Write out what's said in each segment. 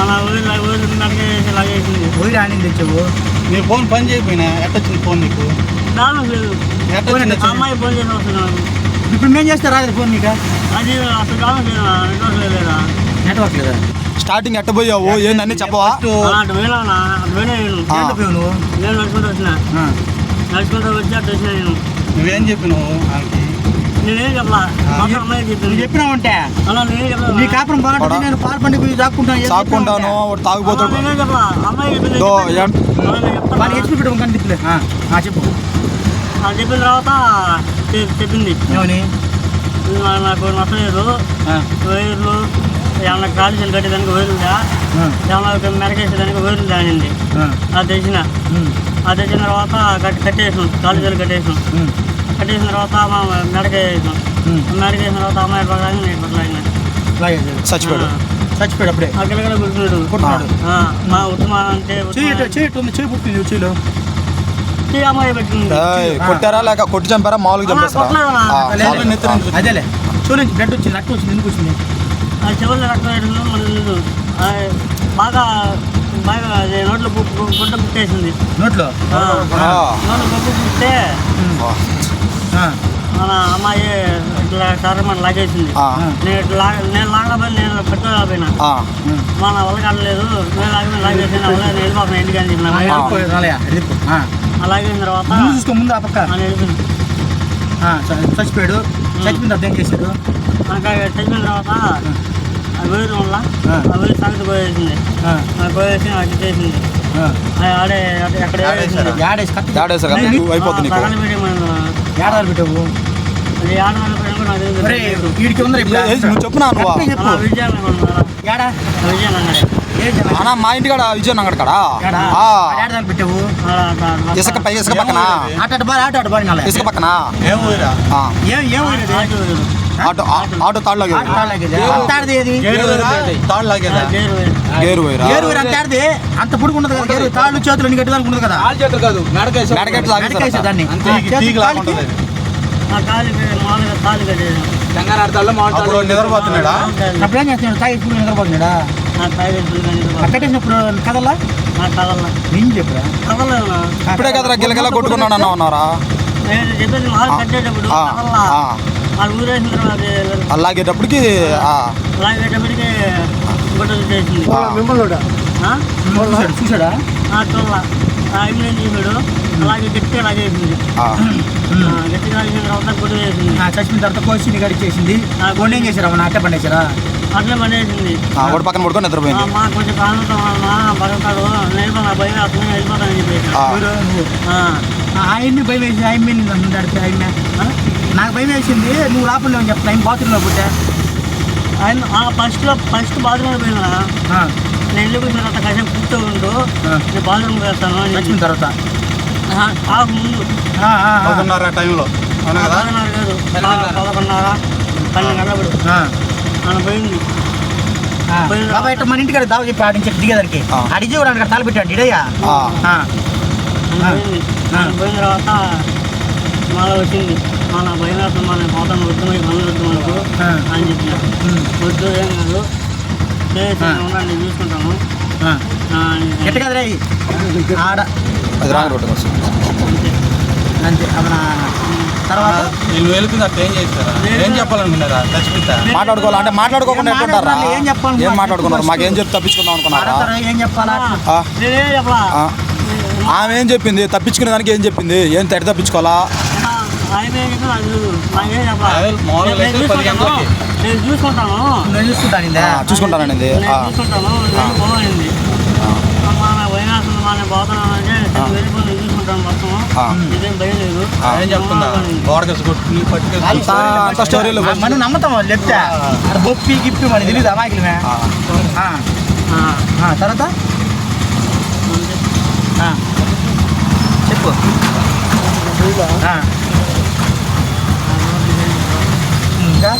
అలా పోయి రాని తెచ్చావు? నీ ఫోన్ పని చేయకపోయినా ఎట్టొచ్చింది ఫోన్ నీకు? దానం లేదు. అమ్మాయి ఫోన్ చేసి వస్తున్నాను ఇప్పుడు మేము చేస్తే రాదు ఫోన్ నీకు? అది అసలు దానం లేదు? నెట్వర్క్ లేదా? నెట్వర్క్ లేదా? స్టార్టింగ్ ఎట్టబోయావు ఏందని చెప్పవా? అటు నేను. నడుచుకుంటూ వచ్చిన. నడుచుకుంటూ వచ్చి అటు వచ్చిన నేను. నువ్వేం చెప్పినావు ఆమెకి నేనేం చెప్పలా నేనేం చెప్పలా నీ కాపురం బాగుంటుంది నేను పాలు పండి పోయి దాక్కుంటాను? వాడు తాగుపోతాడు? వాళ్ళు పెట్టు చెప్పు. చెప్పిన తర్వాత చెప్పింది. ఏమని? నాకు నచ్చలేదు వైర్లు ఏమన్నా కాలుష్యాలు కట్టేదానికి వైరుందా ఆ, ఏమన్నా మెరకేసేదానికి వైరుందా అనింది. ఆ, అది తెచ్చిన. అది తెచ్చిన తర్వాత కట్ కట్టేసాం కాలుష్యాలు కట్టేసాం కట్టేసిన తర్వాత మా మెడకేసాం. మెడకేసిన తర్వాత అమ్మాయి పక్కన చేయి. చచ్చిపోయాడు. చచ్చిపోయాడు అప్పుడే. అక్కడ కూర్చున్నాడు కొట్టున్నాడు ఆ, మా ఉత్తమా అంటే చెయ్యి పుట్టింది ఏయ్, కొట్టారా లేక కొట్టి చంపారా? మామూలుగా చంపేస్తారా? అదేలే. చూడండి బ్లడ్ వచ్చింది అట్టు వచ్చింది ఎందుకు వచ్చింది? ఆ చివరిలో రక్తం బాగా బాగా నోట్లో గుడ్డ పుట్టేసింది. నోట్లో. నోట్లో గుడ్డ పుట్టే ఆ, మన అమ్మాయి ఇట్లా సరమని లాగేసింది నేను నేను నేను పెట్టుకోలేకపోయినా. ఆ, మన వల్ల కాడలేదు నేను లాగే లాగేసి నా వల్ల నేను వెళ్ళిపోతున్నా ఇంటికి అని చెప్పిన. అలాగేసిన తర్వాత ముందు చూసుకో ఆ పక్క. చచ్చిపోయాడు. చచ్చిపోయిన తర్వాత ఏం చేశాడు? నాకు చచ్చిపోయిన తర్వాత ఆ. వేరు వల్ల వేరు సంగతి పోయేసింది. పోయేసి ఆ. ఆ ఆడే ఎక్కడ నీకు. అయిపోతుంది మనం యాడాలు పెట్టావు? అది ఆడవాళ్ళ పేరు కూడా నాకు తెలియదు. ఒరే వీడికి ఉందా ఇప్పుడు. ఏ, నువ్వు చెప్పు నా నువ్వా. కరెక్ట్గా చెప్పు. అలా విజయాన్ని కొన్నారా? యాడా? విజయాన్ని అన్నాడు. ఏం జనం? అన్నా మా ఇంటికాడ విజయ్ అంగడి కాడ? అలా అట్లా అట్లా. ఇసుక పై ఇసుక పక్కన. ఇసుక పక్కన? ఆటో వేరు. ఆటో తాడు లాగేదా గేరు వేరు. గేరు ఊరు అంత పొడుగు ఉండదు కదా గేరు తాళ్ళు చేతులు ఉండదు కదా. నడకేసి దాన్ని. ఆ కాలికి మామూలుగా తాళి కట్టేది అప్పుడు నిద్రపోతున్నాడా? అప్పుడు ఏం చేస్తున్నాడు? తాగి ఇప్పుడు నిద్రపోతున్నాడా? నా తాగి కట్టేసినప్పుడు కదల్లా? నా కదల నేను చెప్పురా కదలేదు నా. ఇప్పుడే కదరా గిలగిల కొట్టుకున్నాడు అన్న ఉన్నారా? నేను చెప్పేది మాలు కట్టేటప్పుడు ఆ. వాళ్ళు ఊరేసిన తర్వాత ఆ, లాగేటప్పటికి గుడ్డ చేసింది ఆ. ఆ? చూశాడు చూశాడా అలాగే గట్టిగా లాగేసింది గట్టిగా లాగేసిన తర్వాత వేసింది. కోసి నీ గడి చేసింది కొండ ఏం చేశారా? మన అట్ట పండేశారా? అట్లే పడేసింది. ఆ, ఒకటి పక్కన పడుకొని నిద్రపోయింది. మా కొంచెం ప్రాణంతో మా పడతాడు నేను నా భయం అతను వెళ్ళిపోతానని చెప్పేసి. ఆయన్ని భయం వేసి ఆయన మీద నడిపి ఆయన? నాకు భయం వేసింది నువ్వు లోపల అని చెప్తా ఆయన బాత్రూంలో పుట్టా. ఆయన ఆ ఫస్ట్లో ఫస్ట్ బాత్రూమ్ పోయినా ఆ, నేను వెళ్ళి కూర్చున్న తర్వాత కాసేపు కూర్చో ఉండు. నేను బాత్రూమ్ చెప్పి. చచ్చిపోయిన తర్వాత. ఆహా, కాకు ముందు. ఆ, ఆ, ఆ. పదకొండున్నర టైంలో. పదకొండున్నర కాదు. పదకొండున్నర. పన్నెండు ఆ, ఆయన పోయింది. ఆ. బాబా ఇట్ట మన ఇంటికాడ దావ చెప్పి ఆడించి దిగేదానికి. అడిగి కూడా అక్కడ తాళ పెట్టాడు ఇడయ్యా. పోయిన తర్వాత మళ్ళీ వచ్చింది. మన భయం మన పోతాను వద్దు పనులు వద్దు మనకు. అని చెప్పిన. వద్దు ఏం కాదు. ఉండండి ఎట్ట కదరా? ఆడ. అది రాంగ్ అంతే. తర్వాత? నేను వెళ్తుంది? అట్లా ఏం చేస్తారా? ఏం చెప్పాలనుకున్నారా? చచ్చిపోతా మాట్లాడుకోవాలి. అంటే మాట్లాడుకోకుండా ఏం ఎట్లుంటారా? మాట్లాడాలి? ఏం చెప్పాలి? ఏం మాట్లాడుకున్నారు? మాకేం చెప్పి తప్పించుకుందాం అనుకున్నారా? ఏం చెప్పాలా. ఆమె ఏం చెప్పింది? తప్పించుకునే దానికి ఏం చెప్పింది? ఏం తడి తప్పించుకోవాలా? నేను చూసుకుంటాను. నేను చూసుకుంటాను చూసుకుంటానండి చూసుకుంటాను ఆ, మనం నమ్ముతాం అక్కడ బొప్పి గిప్పి మనకి తెలియదు అమాయకులమే ఆ, ఆ, ఆ, ఆ, తర్వాత? చెప్పు ఆ. ఇంకా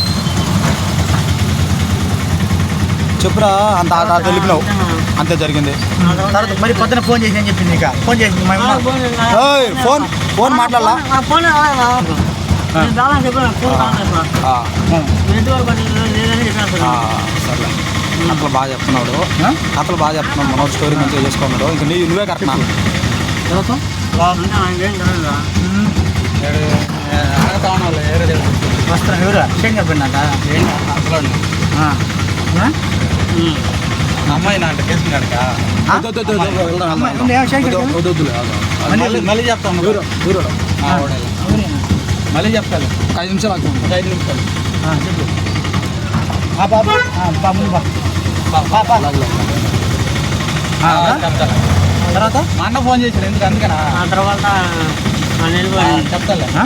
చెప్పురా అంత తెలిపినావు అంతే జరిగింది. తర్వాత మరి పొద్దున ఫోన్ చేసి అని చెప్పింది ఇక? ఫోన్ అమ్మ. ఫోన్ ఫోన్ ఫోన్ మాట్లాడలా? సర్లే. అతను బాగా చెప్తున్నాడు? అతను బాగా చెప్తున్నాడు మనోడు స్టోరీ మంచిగా చేసుకున్నాడు. ఇంకా నీ నువ్వే కరెక్ట్ వస్త్రం ఎవరు? షేక్ చెప్పండి ఏంటి? అసలు అమ్మాయి నా కేసు మళ్ళీ చెప్తాను. మళ్ళీ చెప్తాను. ఐదు నిమిషాలు ఐదు నిమిషాలు. చెప్పు. ఆ బాబు ఆ, బా ముందు బా బా, బా, బా. ఆ, ఆ, రా. చెప్తాను. తర్వాత? మా అన్న ఫోన్ చేశాడు ఎందుకు? అందుకనా? ఆ తర్వాత ఆ?